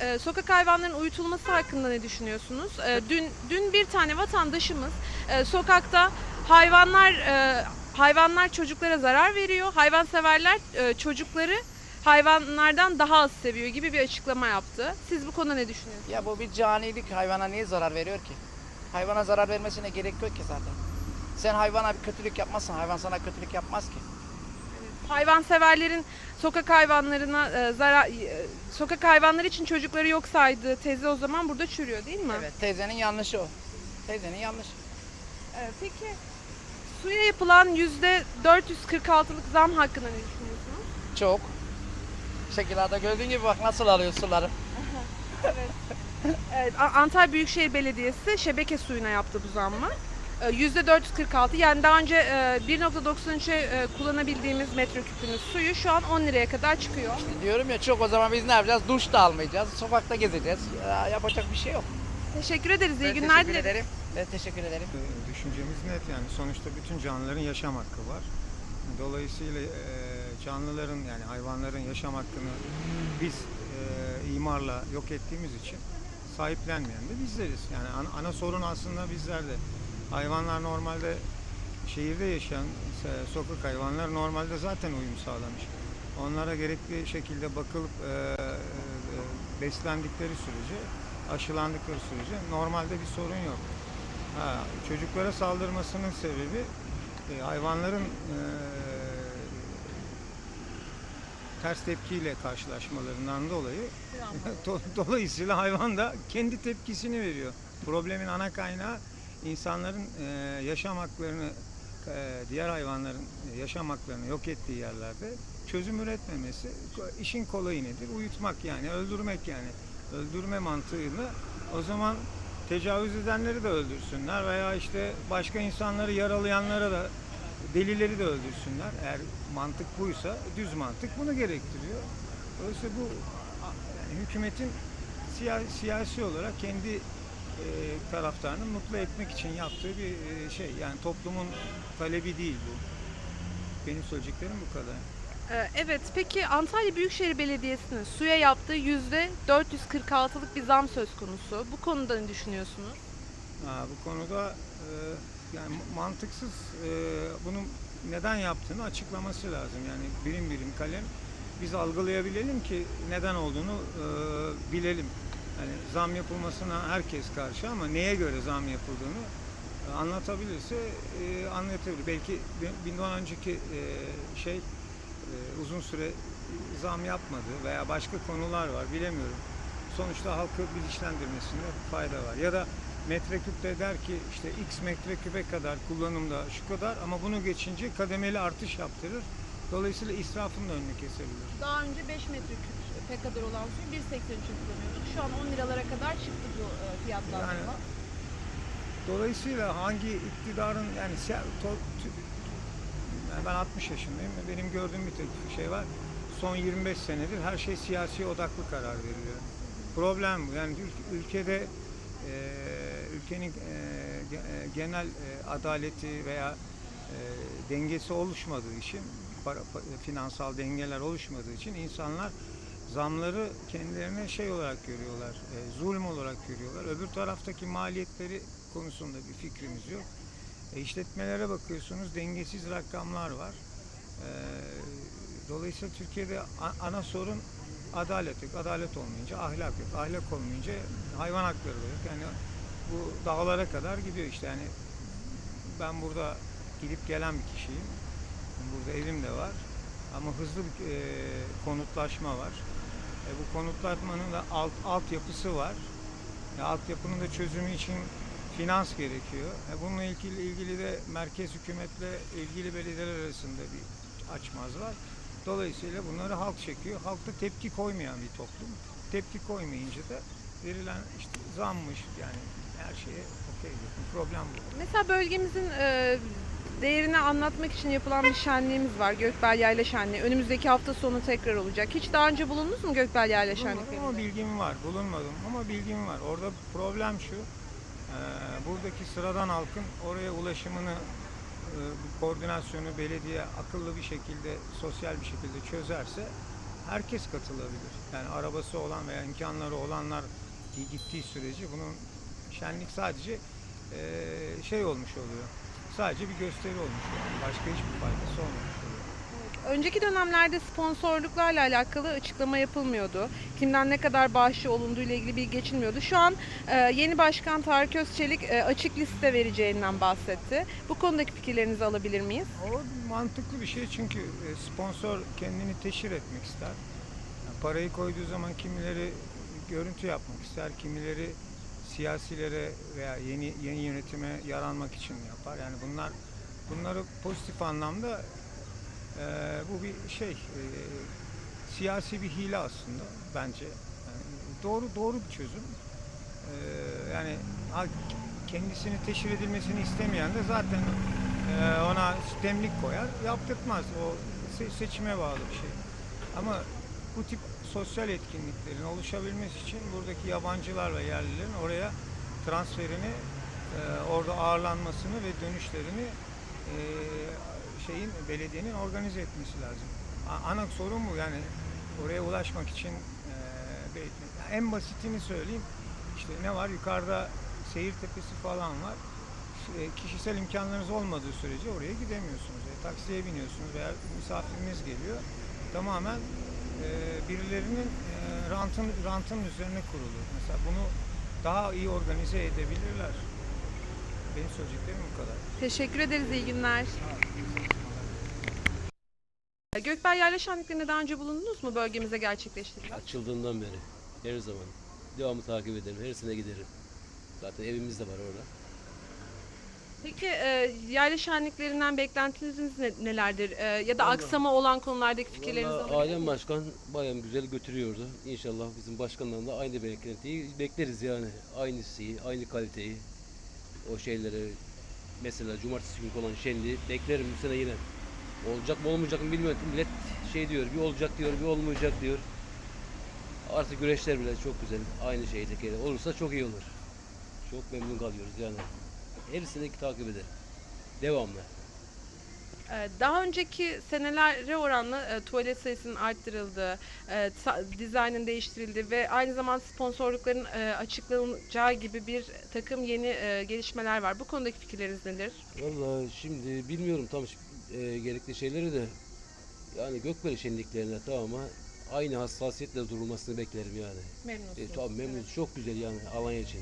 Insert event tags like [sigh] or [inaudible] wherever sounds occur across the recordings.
Ee, sokak hayvanlarının uyutulması hakkında ne düşünüyorsunuz? Ee, dün dün bir tane vatandaşımız e, sokakta hayvanlar e, hayvanlar çocuklara zarar veriyor. Hayvanseverler e, çocukları hayvanlardan daha az seviyor gibi bir açıklama yaptı. Siz bu konuda ne düşünüyorsunuz? Ya bu bir canilik. Hayvana niye zarar veriyor ki? Hayvana zarar vermesine gerek yok ki zaten. Sen hayvana bir kötülük yapmazsan hayvan sana kötülük yapmaz ki. Hayvanseverlerin sokak hayvanlarına e, zarar e, sokak hayvanları için çocukları yok saydığı tezi o zaman burada çürüyor değil mi? Evet teyzenin yanlışı o. Teyzenin yanlışı. Ee, peki suya yapılan yüzde 446'lık zam hakkında ne düşünüyorsunuz? Çok. Şekillerde gördüğün gibi bak nasıl alıyor suları. Evet, A- Antalya Büyükşehir Belediyesi şebeke suyuna yaptı bu zammı. Ee, Yüzde 446 yani daha önce e, 1.93'e e, kullanabildiğimiz metreküpünün suyu şu an 10 liraya kadar çıkıyor. Diyorum ya çok o zaman biz ne yapacağız? Duş da almayacağız. Sokakta gezeceğiz. Ya, yapacak bir şey yok. Teşekkür ederiz. İyi Ben günler teşekkür dileriz. ederim. Ben teşekkür ederim. Ee, Düşüncemiz net yani sonuçta bütün canlıların yaşam hakkı var. Dolayısıyla e, canlıların yani hayvanların yaşam hakkını biz e, imarla yok ettiğimiz için sahiplenmeyen de bizleriz. Yani ana, ana sorun aslında bizlerde. Hayvanlar normalde şehirde yaşayan e, sokak hayvanlar normalde zaten uyum sağlamış. Onlara gerekli şekilde bakılıp e, e, beslendikleri sürece, aşılandıkları sürece normalde bir sorun yok. Ha, çocuklara saldırmasının sebebi e, hayvanların e, ters tepkiyle karşılaşmalarından dolayı [laughs] Do- dolayısıyla hayvan da kendi tepkisini veriyor. Problemin ana kaynağı insanların e, yaşam haklarını e, diğer hayvanların yaşam haklarını yok ettiği yerlerde çözüm üretmemesi. İşin kolayı nedir? Uyutmak yani, öldürmek yani. Öldürme mantığını o zaman tecavüz edenleri de öldürsünler veya işte başka insanları yaralayanlara da delileri de öldürsünler. Eğer mantık buysa düz mantık bunu gerektiriyor. Dolayısıyla bu yani hükümetin siya- siyasi olarak kendi taraftarını mutlu etmek için yaptığı bir e, şey. Yani toplumun talebi değil bu. Benim söyleyeceklerim bu kadar. Ee, Evet, peki Antalya Büyükşehir Belediyesi'nin suya yaptığı yüzde 446'lık bir zam söz konusu. Bu konuda ne düşünüyorsunuz? Ha, bu konuda e, yani mantıksız e, bunu neden yaptığını açıklaması lazım. Yani birim birim kalem biz algılayabilelim ki neden olduğunu e, bilelim. Yani zam yapılmasına herkes karşı ama neye göre zam yapıldığını e, anlatabilirse e, anlatabilir. Belki bundan önceki e, şey e, uzun süre zam yapmadı veya başka konular var bilemiyorum. Sonuçta halkı bilinçlendirmesinde fayda var. Ya da metreküpte der ki işte x metreküpe kadar kullanımda şu kadar ama bunu geçince kademeli artış yaptırır. Dolayısıyla israfın da önünü kesebilir. Daha önce 5 metreküp kadar olan suyu 1.83 kullanıyorduk. Şu an 10 liralara kadar çıktı bu e, fiyatlandırma. Yani Dolayısıyla hangi iktidarın yani to- yani ben 60 yaşındayım benim gördüğüm bir tek şey var. Son 25 senedir her şey siyasi odaklı karar veriliyor. Problem bu. Yani ül- ülkede e, ülkenin e, e, genel e, adaleti veya e, dengesi oluşmadığı için para, pa- finansal dengeler oluşmadığı için insanlar zamları kendilerine şey olarak görüyorlar, e, zulüm olarak görüyorlar. Öbür taraftaki maliyetleri konusunda bir fikrimiz yok. E, işletmelere bakıyorsunuz dengesiz rakamlar var. E, dolayısıyla Türkiye'de ana sorun adalet yok. Adalet olmayınca ahlak yok. Ahlak olmayınca hayvan hakları yok. Yani bu dağlara kadar gidiyor işte. Yani ben burada gidip gelen bir kişiyim. Burada evim de var. Ama hızlı bir e, konutlaşma var. E, bu konutlanmanın da alt altyapısı var. E, altyapının da çözümü için finans gerekiyor. E, bununla ilgili, ilgili de merkez hükümetle ilgili belediyeler arasında bir açmaz var. Dolayısıyla bunları halk çekiyor. Halk da tepki koymayan bir toplum. Tepki koymayınca da verilen işte zammış yani her şeye okey. Problem bu. Mesela bölgemizin e, değerini anlatmak için yapılan bir şenliğimiz var. Gökbel Yayla Şenliği. Önümüzdeki hafta sonu tekrar olacak. Hiç daha önce bulundunuz mu Gökbel Yayla Bulunmadım ama bilgim var. Bulunmadım ama bilgim var. Orada problem şu. e, buradaki sıradan halkın oraya ulaşımını e, bu koordinasyonu belediye akıllı bir şekilde, sosyal bir şekilde çözerse herkes katılabilir. Yani arabası olan veya imkanları olanlar gittiği sürece bunun şenlik sadece şey olmuş oluyor. Sadece bir gösteri olmuş oluyor. Başka hiçbir faydası olmamış oluyor. Önceki dönemlerde sponsorluklarla alakalı açıklama yapılmıyordu. Kimden ne kadar bağışı olunduğu ile ilgili bilgi geçilmiyordu. Şu an e, yeni başkan Tarık Özçelik e, açık liste vereceğinden bahsetti. Bu konudaki fikirlerinizi alabilir miyiz? O mantıklı bir şey çünkü sponsor kendini teşhir etmek ister. Yani parayı koyduğu zaman kimileri görüntü yapmak ister, kimileri siyasilere veya yeni yeni yönetime yaranmak için yapar. Yani bunlar bunları pozitif anlamda e, bu bir şey e, siyasi bir hile aslında bence. Yani doğru doğru bir çözüm. E, yani kendisini teşhir edilmesini istemeyen de zaten ee, ona sistemlik koyar, yaptırtmaz. O se- seçime bağlı bir şey. Ama bu tip sosyal etkinliklerin oluşabilmesi için buradaki yabancılar ve yerlilerin oraya transferini, e, orada ağırlanmasını ve dönüşlerini e, şeyin belediyenin organize etmesi lazım. Ana sorun bu yani oraya ulaşmak için e, en basitini söyleyeyim. İşte ne var yukarıda seyir tepesi falan var e, kişisel imkanlarınız olmadığı sürece oraya gidemiyorsunuz. E, taksiye biniyorsunuz veya misafiriniz geliyor. Tamamen e, birilerinin e, rantın, rantın üzerine kurulu. Mesela bunu daha iyi organize edebilirler. Benim söyleyeceklerim bu kadar. Teşekkür ederiz. İyi günler. Gökbel Yayla Şenliklerine daha önce bulundunuz mu bölgemize gerçekleştirilen? Açıldığından beri her zaman devamlı takip ederim. Her sene giderim. Zaten evimiz de var orada. Peki e, yayla şenliklerinden beklentiniz ne- nelerdir? E, ya da Vallahi- aksama olan konulardaki fikirlerinizi Vallahi alabilir miyim? Başkan bayağı güzel götürüyordu. İnşallah bizim başkandan da aynı beklentiyi bekleriz yani. Aynı şeyi, aynı kaliteyi. O şeyleri mesela cumartesi günü olan şenliği beklerim bu sene yine. Olacak mı olmayacak mı bilmiyorum. Millet şey diyor, bir olacak diyor, bir olmayacak diyor. Artık güreşler bile çok güzel. Aynı şeydeki olursa çok iyi olur. Çok memnun kalıyoruz yani. Her sene takip ederim. Devamlı. Daha önceki senelere oranla e, tuvalet sayısının arttırıldığı, e, dizaynın değiştirildiği ve aynı zamanda sponsorlukların e, açıklanacağı gibi bir takım yeni e, gelişmeler var. Bu konudaki fikirleriniz nedir? Vallahi şimdi bilmiyorum tam e, gerekli şeyleri de yani Gökbeli şenliklerine tamamı aynı hassasiyetle durulmasını beklerim yani. Memnunsunuz. E, tamam memnunuz. Çok güzel yani Alanya için.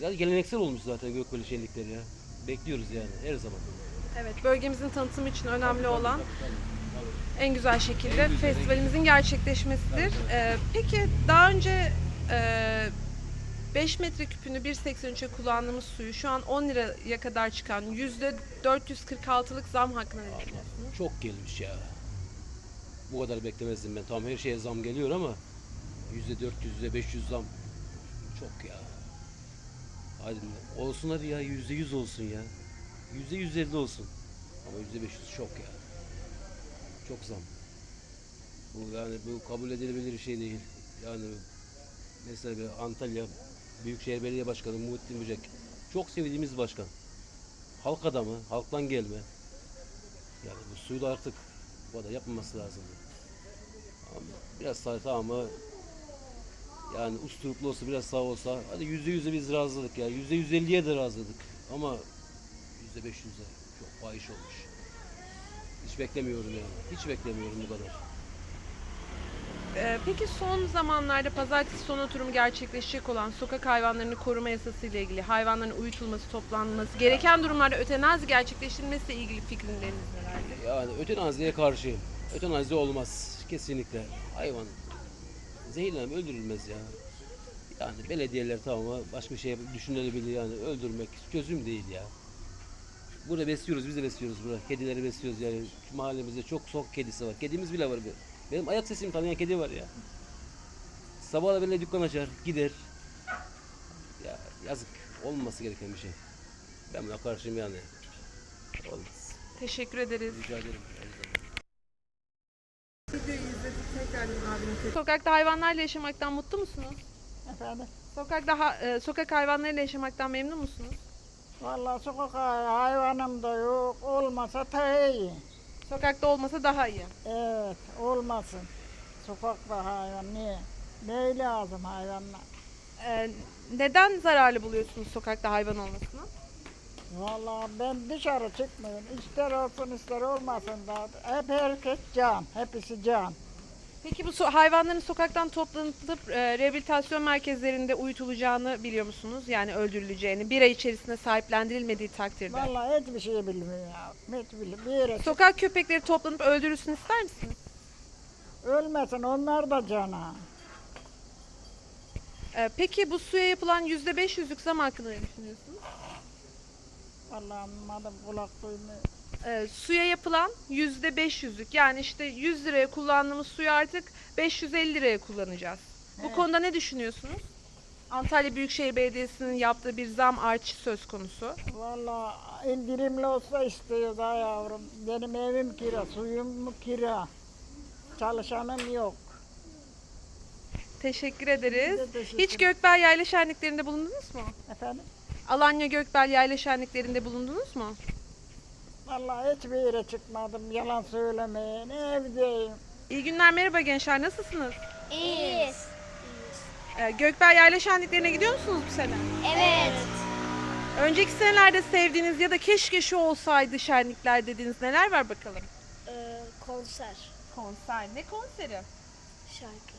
Yani geleneksel olmuş zaten Gökbeli şenlikleri ya. Bekliyoruz yani her zaman. Evet, bölgemizin tanıtımı için önemli olan en güzel şekilde En güzel, en festivalimizin gerçekleşmesidir. Ee, peki daha önce e, 5 metre küpünü 1.83'e kullandığımız suyu şu an 10 liraya kadar çıkan %446'lık zam hakkında ne düşünüyorsunuz? Çok gelmiş ya. Bu kadar beklemezdim ben. Tamam her şeye zam geliyor ama %400, %500 zam çok ya. Hadi olsun hadi ya %100 olsun ya. %150 olsun. Ama %500 çok ya. Çok zam. Bu yani bu kabul edilebilir şey değil. Yani mesela bir Antalya Büyükşehir Belediye Başkanı Muhittin Bücek çok sevdiğimiz başkan. Halk adamı, halktan gelme. Yani bu suyu da artık bu kadar yapmaması lazım. Ama biraz sağ tamam yani usturuplu olsa biraz sağ olsa hadi yüzde yüze biz razıladık ya. Yüzde yüz elliye de razıladık. Ama yüzde beş yüze çok fahiş olmuş. Hiç beklemiyorum yani. Hiç beklemiyorum bu kadar. Ee, peki son zamanlarda pazartesi son oturumu gerçekleşecek olan sokak hayvanlarını koruma yasası ile ilgili hayvanların uyutulması, toplanması, gereken durumlarda ötenazi gerçekleştirilmesi ile ilgili fikirleriniz nelerdir? Yani ötenaziye karşıyım. Ötenazi olmaz. Kesinlikle. Hayvan zehirlenip öldürülmez ya. Yani belediyeler tamam ama başka bir şey düşünülebilir yani öldürmek çözüm değil ya. Burada besliyoruz, biz de besliyoruz burada. Kedileri besliyoruz yani. Şu mahallemizde çok sok kedisi var. Kedimiz bile var. Benim ayak sesimi tanıyan kedi var ya. Sabahla böyle dükkan açar, gider. Ya yazık. Olmaması gereken bir şey. Ben buna karşıyım yani. Olmaz. Teşekkür ederiz. Rica ederim. Sokakta hayvanlarla yaşamaktan mutlu musunuz? Efendim? Sokakta ha- e, sokak hayvanlarıyla yaşamaktan memnun musunuz? Vallahi sokak hay- hayvanım da yok. Olmasa daha iyi. Sokakta olmasa daha iyi. Evet, olmasın. sokakta hayvan niye? Ne lazım hayvanlar? E, neden zararlı buluyorsunuz sokakta hayvan olmasını? Vallahi ben dışarı çıkmıyorum. İster olsun ister olmasın da hep herkes can. Hepsi can. Peki bu so- hayvanların sokaktan toplanıp e, rehabilitasyon merkezlerinde uyutulacağını biliyor musunuz? Yani öldürüleceğini, bir ay içerisinde sahiplendirilmediği takdirde. Vallahi hiçbir şey bilmiyorum ya. Hiç bilmiyorum. Bir yere Sokak köpekleri toplanıp öldürülsün ister misiniz? ölmesin onlar da cana. E, peki bu suya yapılan %500'lük zam hakkında ne düşünüyorsunuz? Vallahi anlamadım kulak duymuyor. E, suya yapılan %500'lük yani işte 100 liraya kullandığımız suyu artık 550 liraya kullanacağız. Bu Evet. konuda ne düşünüyorsunuz? Antalya Büyükşehir Belediyesi'nin yaptığı bir zam artışı söz konusu. Vallahi indirimli olsa istiyoruz ha yavrum. Benim evim kira, suyum kira. Çalışanım yok. Teşekkür ederiz. Biz de teşekkür Hiç Gökbel Yayla Şenliklerinde bulundunuz mu? Efendim? Alanya Gökbel Yayla Şenliklerinde bulundunuz mu? Vallahi hiçbir yere çıkmadım. Yalan söylemeyin. Evdeyim. İyi günler merhaba gençler nasılsınız? İyiyiz. Ee, Gökbel Yayla Şenliklerine gidiyor musunuz bu sene? Evet. Önceki senelerde sevdiğiniz ya da keşke şu olsaydı şenlikler dediğiniz neler var bakalım? Ee, konser, Konser. Ne konseri? şarkı.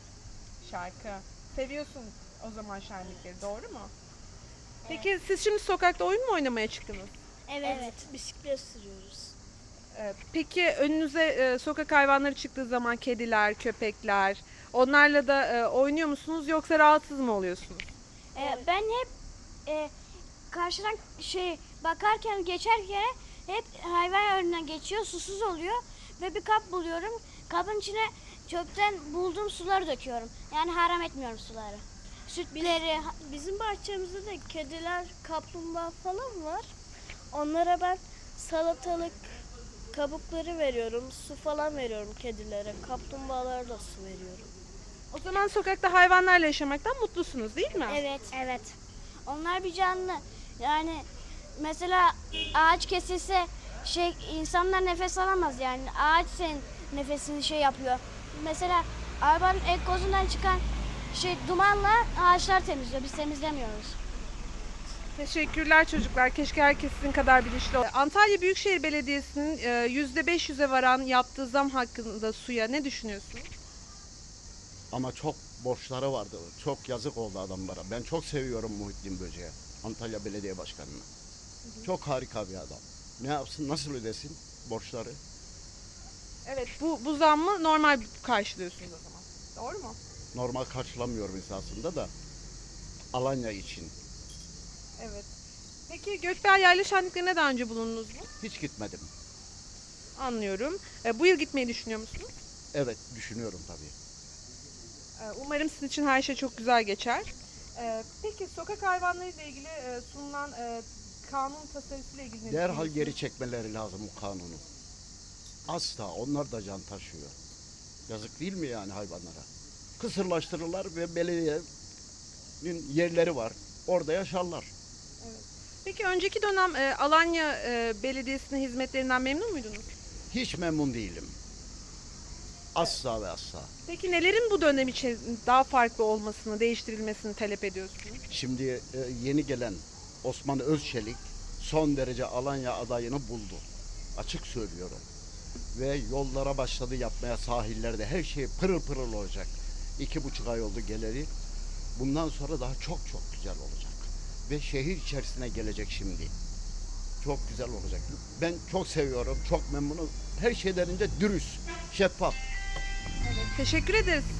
Şarkı. Seviyorsun o zaman şenlikleri doğru mu? Peki siz şimdi sokakta oyun mu oynamaya çıktınız? Evet. Bisiklet sürüyoruz. Peki önünüze e, sokak hayvanları çıktığı zaman kediler, köpekler onlarla da e, oynuyor musunuz yoksa rahatsız mı oluyorsunuz? Ee, ben hep e, karşıdan şey bakarken geçerken hep hayvan önünden geçiyor, susuz oluyor ve bir kap buluyorum. Kabın içine çöpten bulduğum suları döküyorum. Yani haram etmiyorum suları. Sütleri, Bizim bahçemizde de kediler, kaplumbağa falan var. Onlara ben salatalık kabukları veriyorum, su falan veriyorum kedilere. Kaplumbağalara da su veriyorum. O zaman sokakta hayvanlarla yaşamaktan mutlusunuz değil mi? Evet. Evet. Onlar bir canlı. Yani mesela ağaç kesilse şey insanlar nefes alamaz yani. Ağaç senin nefesini şey yapıyor. Mesela arabanın egzozundan çıkan şey dumanla ağaçlar temizliyor. Biz temizlemiyoruz. Teşekkürler çocuklar. Keşke herkes sizin kadar bilinçli olsa. Antalya Büyükşehir Belediyesi'nin e, %500'e varan yaptığı zam hakkında suya ne düşünüyorsunuz? Ama çok borçları vardı. Çok yazık oldu adamlara. Ben çok seviyorum Muhittin Böceği. Antalya Belediye Başkanı'nı. Çok harika bir adam. Ne yapsın, nasıl ödesin borçları? Evet bu, bu zammı normal karşılıyorsunuz o zaman. Doğru mu? Normal karşılamıyorum esasında da. Alanya için. Evet. Peki Gökbel Yayla Şenliklerine daha önce bulundunuz mu? Hiç gitmedim. Anlıyorum. E, bu yıl gitmeyi düşünüyor musunuz? Evet, düşünüyorum tabii. E, umarım sizin için her şey çok güzel geçer. E, peki sokak hayvanları ile ilgili e, sunulan e, kanun tasarısıyla ilgili ne Derhal düşünüyorsunuz? geri çekmeleri lazım bu kanunu. Asla, onlar da can taşıyor. Yazık değil mi yani hayvanlara? Kısırlaştırırlar ve belediyenin yerleri var. Orada yaşarlar. Peki önceki dönem e, Alanya e, Belediyesi'nin hizmetlerinden memnun muydunuz? Hiç memnun değilim. Asla ve asla. Peki nelerin bu dönem için daha farklı olmasını, değiştirilmesini talep ediyorsunuz? Şimdi e, yeni gelen Osman Özçelik son derece Alanya adayını buldu. Açık söylüyorum. Ve yollara başladı yapmaya sahillerde. Her şey pırıl pırıl olacak. İki buçuk ay oldu geleri. Bundan sonra daha çok çok güzel olacak. Ve şehir içerisine gelecek şimdi. Çok güzel olacak. Ben çok seviyorum, çok memnunum. Her şeyden önce dürüst, şeffaf. Teşekkür ederiz.